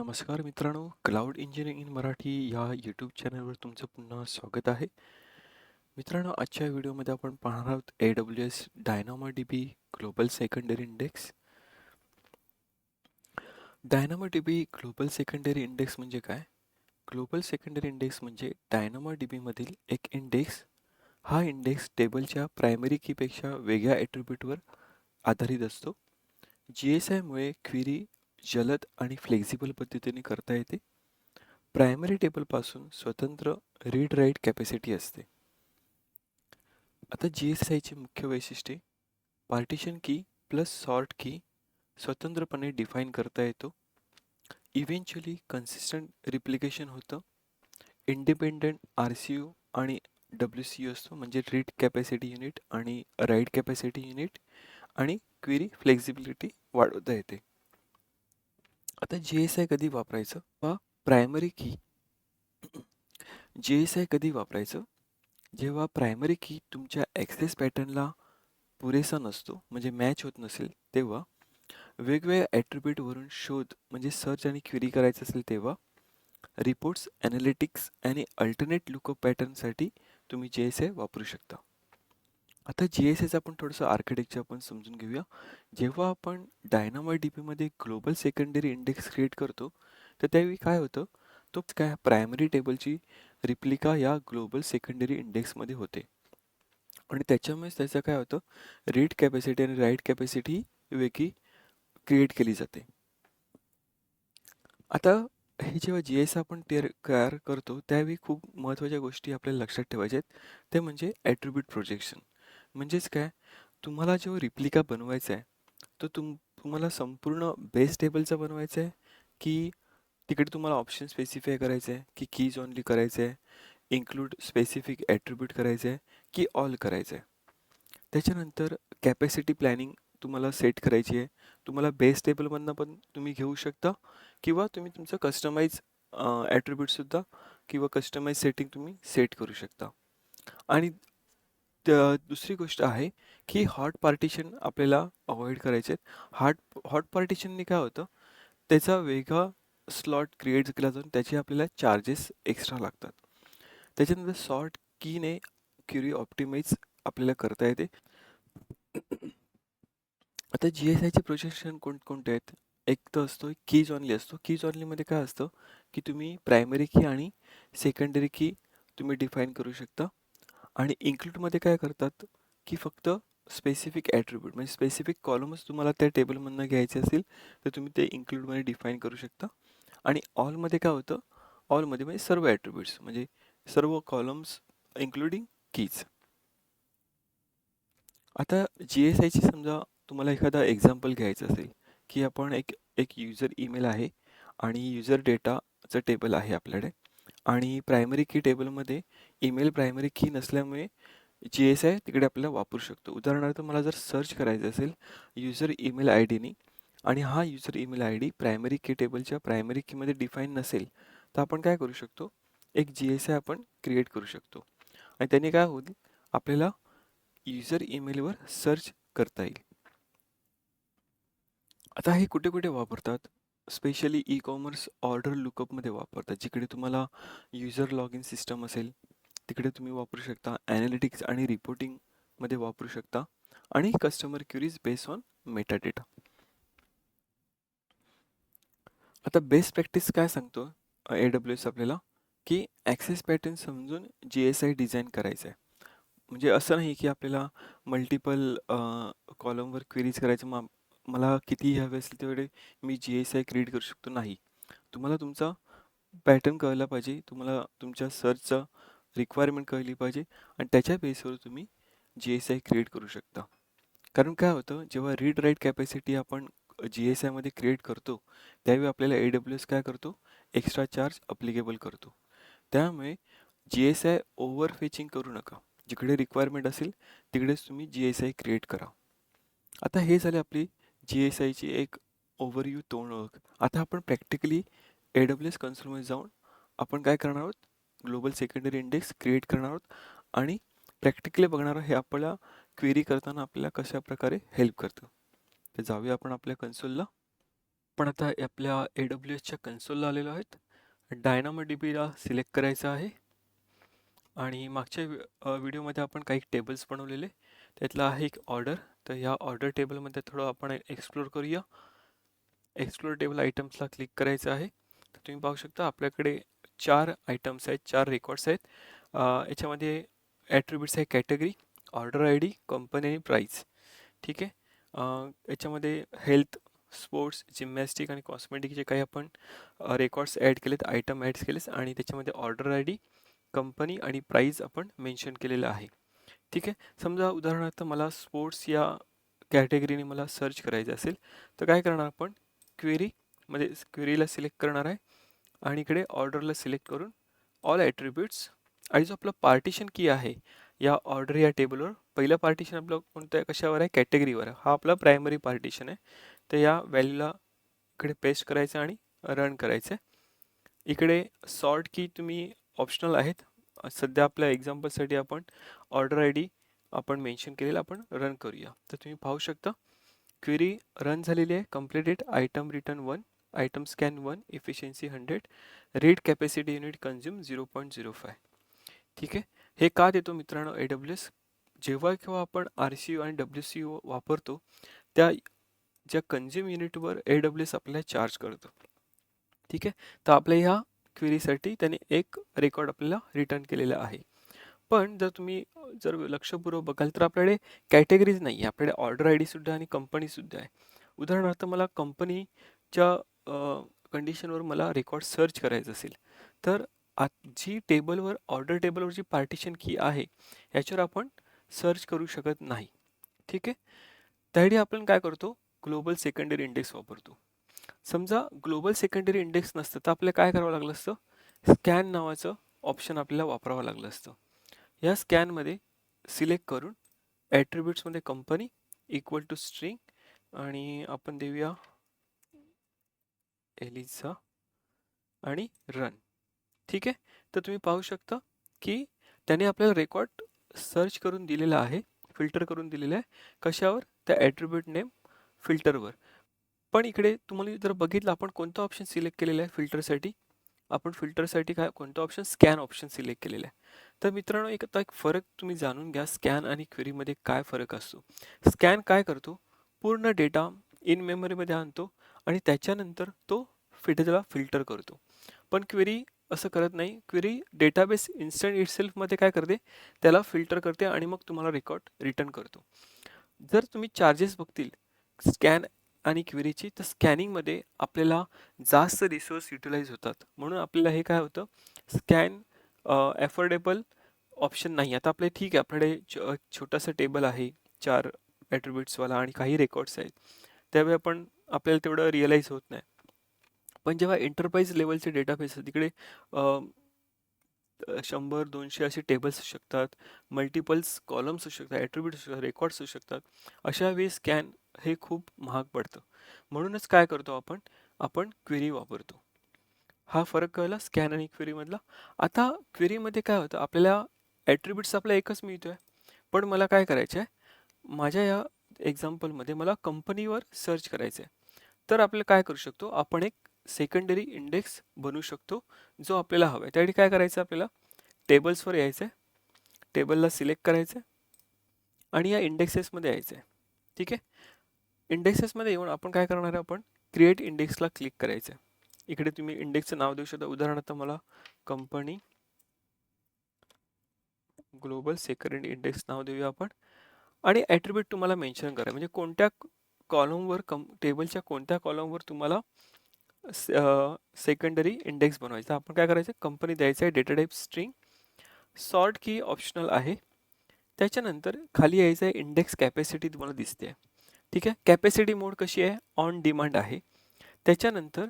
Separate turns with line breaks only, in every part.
नमस्कार मित्रांनो cloud engineering in Marathi या यूट्यूब चॅनलवर तुमचं पुन्हा स्वागत आहे. मित्रांनो आजच्या व्हिडिओमध्ये आपण पाहणार आहोत A W S Dynamo D B global secondary index Dynamo D B global secondary index म्हणजे काय? ग्लोबल सेकंडरी इंडेक्स म्हणजे डायनामा डी बीमधील एक इंडेक्स हा इंडेक्स टेबलच्या प्रायमरी कीपेक्षा वेगळ्या ॲट्रिब्यूटवर आधारित असतो. जी एस आयमुळे क्विरी जलद आणि फ्लेक्झिबल पद्धतीने करता येते. प्रायमरी टेबलपासून स्वतंत्र रीड राईट कॅपॅसिटी असते. आता जी एस आयची मुख्य वैशिष्ट्ये. पार्टिशन की प्लस सॉर्ट की स्वतंत्रपणे डिफाईन करता येतो. इव्हेंच्युअली कन्सिस्टंट रिप्लिकेशन होतं. इंडिपेंडंट आर सी यू आणि डब्ल्यू सी यू असतो म्हणजे रीड कॅपॅसिटी युनिट आणि राईट कॅपॅसिटी युनिट आणि क्वेरी फ्लेक्झिबिलिटी वाढवता येते. आता जी एस आय कधी वापरायचं? वा प्रायमरी की जी एस आय कधी वापरायचं? जेव्हा प्रायमरी की तुमच्या ॲक्सेस पॅटर्नला पुरेसा नसतो म्हणजे मॅच होत नसेल तेव्हा वेगवेगळ्या ॲट्रिब्यूटवरून शोध म्हणजे सर्च आणि क्वेरी करायचं असेल तेव्हा रिपोर्ट्स ॲनालिटिक्स आणि अल्टरनेट लुकअप पॅटर्नसाठी तुम्ही जे एस आय वापरू शकता. आता जी एस एचं आपण थोडंसं आर्किटेक्चर आपण समजून घेऊया. जेव्हा आपण डायनामा डी पीमध्ये ग्लोबल सेकंडरी इंडेक्स क्रिएट करतो तर त्यावेळी काय होतं? तो काय प्रायमरी टेबलची रिप्लिका या ग्लोबल सेकंडरी इंडेक्समध्ये होते. आणि त्याच्यामुळेच त्याचं काय होतं? रीड कॅपॅसिटी आणि राईट कॅपॅसिटी वेगळी क्रिएट केली जाते. आता हे जेव्हा जी एस आपण तयार तयार करतो त्यावेळी खूप महत्त्वाच्या गोष्टी आपल्याला लक्षात ठेवायच्या आहेत. ते म्हणजे ॲट्रिब्यूट प्रोजेक्शन म्हणजेच काय? तुम्हाला जो रिप्लिका बनवायचा आहे तो तुम तुम्हाला संपूर्ण बेस टेबलचा बनवायचा आहे की तिकडे तुम्हाला ऑप्शन स्पेसिफाय करायचं आहे की कीज ऑनली करायचं आहे इन्क्लूड स्पेसिफिक ॲट्रिब्यूट करायचं आहे की ऑल करायचं आहे. त्याच्यानंतर कॅपॅसिटी प्लॅनिंग तुम्हाला सेट करायची आहे. तुम्हाला बेस टेबलमधनं पण तुम्ही घेऊ शकता किंवा तुम्ही तुमचं कस्टमाइज ॲट्रिब्यूटसुद्धा किंवा कस्टमाइज सेटिंग तुम्ही सेट करू शकता. आणि त्या दुसरी गोष्ट आहे की हॉट पार्टिशन आपल्याला अवॉइड करायचे आहेत. हॉट हॉट पार्टिशनने काय होतं? त्याचा वेगळा स्लॉट क्रिएट केला जाऊन त्याचे आपल्याला चार्जेस एक्स्ट्रा लागतात. त्याच्यानंतर सॉर्ट कीने क्युरी ऑप्टिमाइज आपल्याला करता येते. आता जी एस आयचे प्रोजेक्शन कोणकोणते आहेत? एक तर असतो कीज ऑनली असतो. कीज ऑनलीमध्ये काय असतं? की तुम्ही प्रायमरी की आणि सेकंडरी की तुम्ही डिफाईन करू शकता. आणि इन्क्लूडमध्ये काय करतात की फक्त स्पेसिफिक ॲट्रिब्यूट म्हणजे स्पेसिफिक कॉलमच तुम्हाला त्या टेबलमधनं घ्यायचे असेल तर तुम्ही ते इन्क्लूडमध्ये डिफाईन करू शकता. आणि ऑलमध्ये काय होतं? ऑलमध्ये म्हणजे सर्व ॲट्रिब्यूट्स म्हणजे सर्व कॉलम्स इन्क्लुडिंग कीज आता जी एस आयची समजा तुम्हाला एखादा एक्झाम्पल घ्यायचं असेल की आपण एक एक युजर ईमेल आहे आणि युजर डेटाचं टेबल आहे आपल्याकडे. आणि प्रायमरी की टेबलमध्ये ईमेल प्रायमरी की नसल्यामुळे जी एस आय तिकडे आपल्याला वापरू शकतो. उदाहरणार्थ मला जर सर्च करायचं असेल युजर ईमेल आय डीनी आणि हा user email I D primary key टेबलच्या प्रायमरी कीमध्ये डिफाईन नसेल तर आपण काय करू शकतो? एक जी एस आय आपण क्रिएट करू शकतो. आणि त्याने काय होईल? आपल्याला युजर ईमेलवर सर्च करता येईल. आता हे कुठे कुठे वापरतात? स्पेशली ई कॉमर्स ऑर्डर लुकअपमध्ये वापरतात जिकडे तुम्हाला युजर लॉग इन सिस्टम असेल तिकडे तुम्ही वापरू शकता ॲनालिटिक्स आणि रिपोर्टिंगमध्ये वापरू शकता आणि customer queries base on meta data आता बेस्ट प्रॅक्टिस काय सांगतो ए डब्ल्यू एस आपल्याला? की ॲक्सेस पॅटर्न समजून जी एस आय डिझाईन करायचं आहे. म्हणजे असं नाही की आपल्याला मल्टिपल कॉलमवर क्वेरीज करायचं मग मला किती हवे असेल तेवढे मी जी एस आय क्रिएट करू शकतो नाही. तुम्हाला तुमचा पॅटर्न कळला पाहिजे. तुम्हाला तुमच्या सरचं रिक्वायरमेंट कळली पाहिजे. आणि त्याच्या बेसवर तुम्ही जी एस आय क्रिएट करू शकता. कारण काय होतं जेव्हा रीड राईट कॅपॅसिटी आपण जी एस आयमध्ये क्रिएट करतो त्यावेळी आपल्याला ए डब्ल्यू एस काय करतो? एक्स्ट्रा चार्ज अप्लिकेबल करतो. त्यामुळे G S I over fetching करू नका. जिकडे रिक्वायरमेंट असेल तिकडेच तुम्ही जी एस आय क्रिएट करा. आता हे झाले आपली जी एस आयची एक ओव्हरव्ह्यू तोंड ओळख. आता आपण प्रॅक्टिकली ए डब्ल्यू एस कन्सोलमध्ये जाऊन आपण काय करणार आहोत? ग्लोबल सेकंडरी इंडेक्स क्रिएट करणार आहोत आणि प्रॅक्टिकली बघणार हे आपल्याला क्वेरी करताना आपल्याला कशा प्रकारे हेल्प करतं. तर जाऊया आपण आपल्या कन्सोलला पण आता आपल्या ए डब्ल्यू एसच्या कन्सोलला आलेलो आहेत. डायनामो डी बीला सिलेक्ट करायचं आहे. आणि मागच्या व्हिडिओमध्ये आपण काही टेबल्स बनवलेले. त्यातला आहे एक ऑर्डर तर या ऑर्डर टेबलमध्ये थोडं आपण एक्सप्लोर करूया. एक्सप्लोर टेबल आयटम्सला क्लिक करायचं आहे. तर तुम्ही पाहू शकता आपल्याकडे चार आयटम्स आहेत चार रेकॉर्ड्स आहेत. याच्यामध्ये ॲट्रिब्यूट्स आहे category order I D company आणि प्राईस ठीक आहे? याच्यामध्ये हेल्थ स्पोर्ट्स जिमॅस्टिक आणि कॉस्मेटिक जे काही आपण रेकॉर्ड्स ॲड केलेत आयटम ॲड केलेस आणि त्याच्यामध्ये ऑर्डर आय डी कंपनी आणि प्राईज आपण मेन्शन केलेलं आहे. ठीक आहे. समजा उदाहरणार्थ मला स्पोर्ट्स या कॅटेगरीने मला सर्च करायचं असेल तर काय करणार आपण? क्वेरी म्हणजे क्वेरीला सिलेक्ट करणार आहे आणि इकडे ऑर्डरला सिलेक्ट करून ऑल ॲट्रिब्यूट्स आणि जो आपला पार्टिशन की आहे या ऑर्डर या टेबलवर पहिलं पार्टिशन आपलं कोणत्या कशावर आहे? कॅटेगरीवर आहे. हा आपला प्रायमरी पार्टिशन आहे. तर या व्हॅल्यूला इकडे पेस्ट करायचं आणि रन करायचं आहे. इकडे सॉर्ट की तुम्ही ऑप्शनल आहेत. सध्या आपल्या एक्झाम्पलसाठी आपण ऑर्डर आय डी आपण मेन्शन केलेलं आपण रन करूया. तर तुम्ही पाहू शकता क्वेरी रन झालेली आहे completed item return one item scan one efficiency hundred read capacity unit consume zero point zero five. ठीक आहे? हे का देतो मित्रांनो ए डब्ल्यू एस जेव्हा केव्हा आपण आर सी यू आणि डब्ल्यू सी यू वापरतो त्या ज्या कन्झ्युम युनिटवर ए डब्ल्यू एस आपल्याला चार्ज करतो. ठीक आहे? तर आपल्या ह्या क्वेरीसाठी त्याने एक रेकॉर्ड आपल्याला रिटर्न केलेला आहे. पण जर तुम्ही जर लक्षपूर्वक बघाल तर आपल्याकडे कॅटेगरीज नाही आहे आपल्याकडे ऑर्डर आय डीसुद्धा आणि कंपनीसुद्धा आहे. उदाहरणार्थ मला कंपनीच्या कंडिशनवर मला रेकॉर्ड सर्च करायचं असेल तर आत जी टेबलवर ऑर्डर टेबलवर जी पार्टिशन की आहे याच्यावर आपण सर्च करू शकत नाही. ठीक आहे? त्यासाठी आपण काय करतो? ग्लोबल सेकंडरी इंडेक्स वापरतो. समजा ग्लोबल सेकंडरी इंडेक्स नसतं तर आपल्याला काय करावं लागलं असतं? स्कॅन नावाचं ऑप्शन आपल्याला वापरावं लागलं असतं. या स्कॅनमध्ये सिलेक्ट करून ॲट्रिब्यूट्समध्ये कंपनी इक्वल टू स्ट्रिंग आणि आपण देऊया एलिझा आणि रन. ठीक आहे? तर तुम्ही पाहू शकता की त्याने आपल्याला रेकॉर्ड सर्च करून दिलेला आहे फिल्टर करून दिलेलं आहे. कशावर? त्या ॲट्रिब्यूट नेम फिल्टरवर. पण इकडे तुम्हाला जर बघितलं आपण कोणता ऑप्शन सिलेक्ट केलेला आहे फिल्टरसाठी? आपण फिल्टरसाठी काय कोणतं ऑप्शन स्कॅन ऑप्शन सिलेक्ट केलेलं आहे. तर मित्रांनो एक आता एक फरक तुम्ही जाणून घ्या स्कॅन आणि क्वेरीमध्ये काय फरक असतो. स्कॅन काय करतो? पूर्ण डेटा इन मेमरीमध्ये आणतो आणि त्याच्यानंतर तो फिटला फिल्टर करतो. पण क्वेरी असं करत नाही. क्वेरी डेटाबेस इन्स्टंट इटसेल्फमध्ये काय करते? त्याला फिल्टर करते आणि मग तुम्हाला रेकॉर्ड रिटर्न करतो. जर तुम्ही चार्जेस बघतील स्कॅन आणि क्वेरीची तर स्कॅनिंगमध्ये आपल्याला जास्त रिसोर्स युटिलाइज होतात. म्हणून आपल्याला हे काय होतं? स्कॅन ॲफोर्डेबल ऑप्शन नाही. आता आपले ठीक आहे. आपल्याकडे छ छोटासा टेबल आहे. चार ॲट्रिब्यूट्सवाला आणि काही रेकॉर्ड्स आहेत. त्यावेळी आपण आपल्याला तेवढं रिअलाईज होत नाही. पण जेव्हा एंटरप्राइज लेवलचे डेटाबेस तिकडे शंभर दोनशे असे टेबल्स असू शकतात मल्टिपल्स कॉलम्स असू शकतात ॲट्रिब्यूट असू शकतात रेकॉर्ड्स असू शकतात. अशा वेळी स्कॅन हे खूप महाग पडतं. म्हणूनच काय करतो आपण? आपण क्वेरी वापरतो. हा फरक कळला स्कॅन आणि क्वेरीमधला आता क्वेरीमध्ये काय होतं? आपल्याला ॲट्रिब्यूट्स आपला एकच मिळतो आहे पण मला काय करायचं आहे माझ्या या एक्झाम्पलमध्ये मला कंपनीवर सर्च करायचं आहे तर आपल्याला काय करू शकतो? आपण एक सेकंडरी इंडेक्स बनवू शकतो जो आपल्याला हवा आहे. त्यासाठी काय करायचं आपल्याला? टेबल्सवर यायचं आहे टेबलला सिलेक्ट करायचं आहे आणि या इंडेक्सेसमध्ये यायचं आहे ठीक आहे? इंडेक्सेसमध्ये येऊन आपण काय करणार आहे आपण? क्रिएट इंडेक्सला क्लिक करायचं आहे इकडे तुम्ही इंडेक्सचं नाव देऊ शकता. उदाहरणार्थ मला कंपनी ग्लोबल सेकंड इंडेक्स नाव देऊया आपण. आणि ॲट्रिब्यूट तुम्हाला मेन्शन करा. म्हणजे कोणत्या कॉलमवर कम टेबलच्या कोणत्या कॉलमवर तुम्हाला सेकंडरी इंडेक्स बनवायचा. आपण काय करायचं? कंपनी द्यायचं आहे data type string sort key optional आहे. त्याच्यानंतर खाली यायचं आहे इंडेक्स कॅपॅसिटी तुम्हाला दिसते आहे. ठीक आहे? कॅपॅसिटी मोड कशी आहे? ऑन डिमांड आहे. त्याच्यानंतर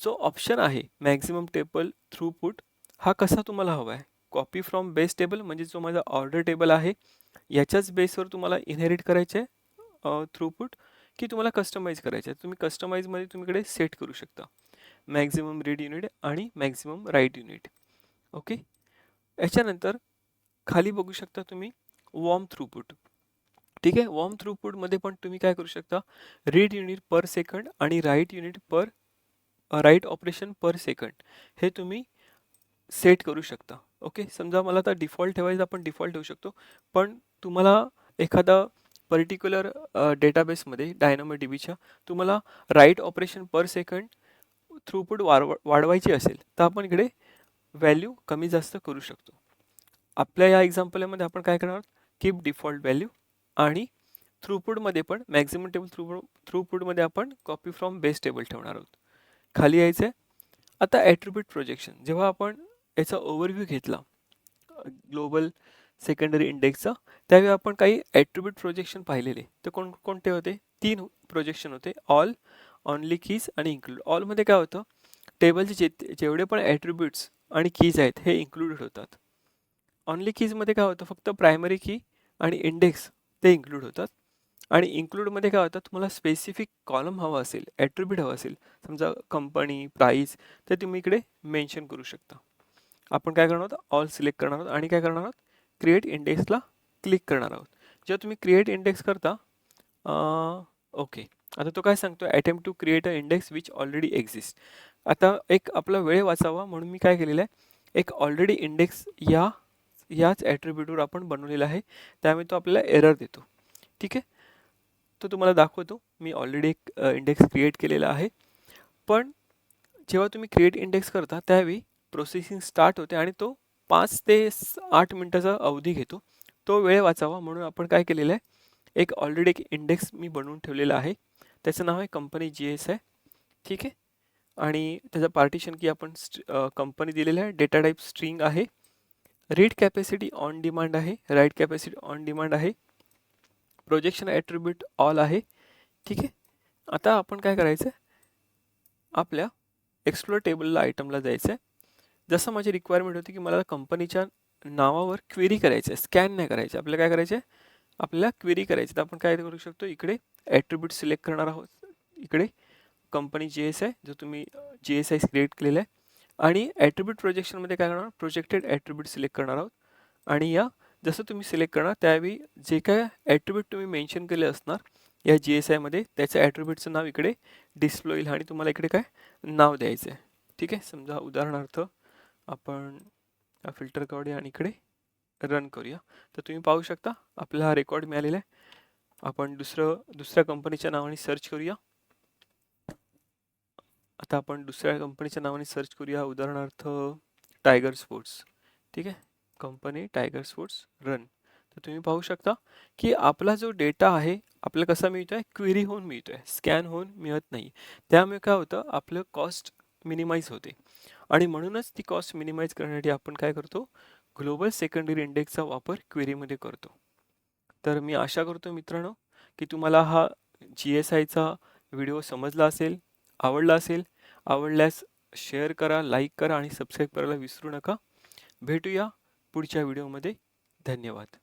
जो ऑप्शन आहे मॅक्झिमम टेबल थ्रूपुट हा कसा तुम्हाला हवा आहे? कॉपी फ्रॉम बेस टेबल म्हणजे जो माझा ऑर्डर टेबल आहे याच्याच बेसवर तुम्हाला इनहेरिट करायचं आहे थ्रूपुट की तुम्हाला कस्टमाइज करायचं आहे तुम्ही कस्टमाइजमध्ये तुम्हीकडे सेट करू शकता. मॅक्झिमम रीड युनिट आणि मॅक्झिमम राईट युनिट ओके याच्यानंतर खाली बघू शकता तुम्ही वॉर्म थ्रूपुट ठीक आहे? वॉर्म थ्रूपुटमध्ये पण तुम्ही काय करू शकता? रीड युनिट पर सेकंड आणि write unit per write operation per second हे तुम्ही सेट करू शकता. ओके समजा मला आता डिफॉल्ट ठेवायचं आपण डिफॉल्ट ठेवू शकतो. पण तुम्हाला एखादा पर्टिक्युलर डेटाबेसमध्ये डायनामो डी बीच्या तुम्हाला write operation per second throughput वाढव वाढवायची असेल तर आपण इकडे व्हॅल्यू कमी जास्त करू शकतो. आपल्या या एक्झाम्पलमध्ये आपण काय करणार कीप डिफॉल्ट व्हॅल्यू आणि थ्रूपुटमध्ये पण मॅक्झिमम टेबल थ्रू थ्रूपुटमध्ये आपण कॉपी फ्रॉम बेस टेबल ठेवणार आहोत. खाली यायचं आहे. आता ॲट्रिब्यूट प्रोजेक्शन जेव्हा आपण याचा ओव्हरव्ह्यू घेतला ग्लोबल सेकंडरी इंडेक्सचा त्यावेळी आपण काही ॲट्रिब्यूट प्रोजेक्शन पाहिलेले. तर कोण कोणते होते? तीन प्रोजेक्शन होते. ऑल ऑनली कीज आणि इन्क्लूड ऑलमध्ये काय होतं? टेबलचे जे जेवढे पण ॲट्रिब्यूट्स आणि कीज आहेत हे इन्क्लूडेड होतात. ऑनली कीजमध्ये काय होतं? फक्त प्रायमरी की आणि इंडेक्स ते इन्क्लूड होतात. आणि इन्क्लूडमध्ये काय होतं? तुम्हाला स्पेसिफिक कॉलम हवा असेल ॲट्रिब्यूट हवा असेल समजा कंपनी प्राईस तर तुम्ही इकडे मेन्शन करू शकता. आपण काय करणार आहोत? ऑल सिलेक्ट करणार आहोत. आणि काय करणार आहोत? क्रिएट इंडेक्सला क्लिक करणार आहोत. जेव्हा तुम्ही क्रिएट इंडेक्स करता ओके आता तो काय सांगतो? Attempt to create a index which already exist आता एक आपला वेळ वाचावा म्हणून मी काय केलेलं आहे? एक ऑलरेडी इंडेक्स या याच ॲट्रिब्यूटवर आपण बनवलेला आहे. त्यामुळे तो आपल्याला एरर देतो. ठीक आहे? तो तुम्हाला दाखवतो. मी ऑलरेडी एक इंडेक्स क्रिएट केलेला आहे. पण जेव्हा तुम्ही क्रिएट इंडेक्स करता त्यावेळी प्रोसेसिंग स्टार्ट होते आणि तो पाच ते आठ मिनटाचा अवधी घेतो. तो वेळ वाचावा म्हणून आपण काय केलेलं आहे? एक ऑलरेडी एक इंडेक्स मी बनवून ठेवलेला आहे. त्याचं नाव आहे कंपनी जी एस आहे ठीक आहे? आणि त्याचं पार्टिशन की आपण कंपनी दिलेलं आहे. डेटा टाईप स्ट्रिंग आहे. रीड कॅपॅसिटी ऑन डिमांड आहे. राईट कॅपॅसिटी ऑन डिमांड आहे. प्रोजेक्शन ॲट्रिब्यूट ऑल आहे. ठीक आहे? आता आपण काय करायचं? आहे आपल्या एक्सप्लोर टेबलला आयटमला जायचं आहे. जसं माझी रिक्वायरमेंट होती की मला कंपनीच्या नावावर क्वेरी करायचं आहे. स्कॅन नाही करायचं. आपल्याला काय करायचं आहे आपल्याला क्वेरी करायची तर आपण काय करू शकतो? इकडे ॲट्रिब्यूट सिलेक्ट करणार आहोत. इकडे कंपनी जी एस आय जो तुम्ही जी एस आय क्रिएट केलेला आहे. आणि ॲट्रिब्यूट प्रोजेक्शनमध्ये काय करणार? प्रोजेक्टेड ॲट्रिब्यूट सिलेक्ट करणार आहोत. आणि या जसं तुम्ही सिलेक्ट करणार त्यावेळी जे काय ॲट्रिब्यूट तुम्ही मेन्शन केले असणार या जी एस आयमध्ये त्याच्या ॲट्रिब्यूटचं नाव इकडे डिस्प्लो होईल. आणि तुम्हाला इकडे काय? नाव द्यायचं आहे ठीक आहे? समजा उदाहरणार्थ आपण फिल्टर काढूया आणि इकडे रन करूया. तर तुम्ही पाहू शकता आपल्याला हा रेकॉर्ड मिळालेला आहे. आपण दुसरं दुसऱ्या कंपनीच्या नावाने सर्च करूया. आता आपण दुसऱ्या कंपनीच्या नावाने सर्च करूया उदाहरणार्थ टायगर स्पोर्ट्स ठीक आहे? कंपनी टायगर स्पोर्ट्स रन तर तुम्ही पाहू शकता की आपला जो डेटा आहे आपल्याला कसा मिळतो आहे क्वेरी होऊन मिळतो आहे स्कॅन होऊन मिळत नाही. त्यामुळे काय होतं? आपलं कॉस्ट मिनिमाइज होते. आणि म्हणूनच ती कॉस्ट मिनिमाइज करण्यासाठी आपण काय करतो? ग्लोबल सेकंडरी इंडेक्सचा वापर क्वेरीमध्ये करतो. तर मी आशा करतो मित्रांनो की तुम्हाला हा जी एस आयचा व्हिडिओ समजला असेल आवडला असेल. आवडल्यास शेअर करा लाईक करा आणि सबस्क्राईब करायला विसरू नका. भेटूया पुढच्या व्हिडिओमध्ये धन्यवाद.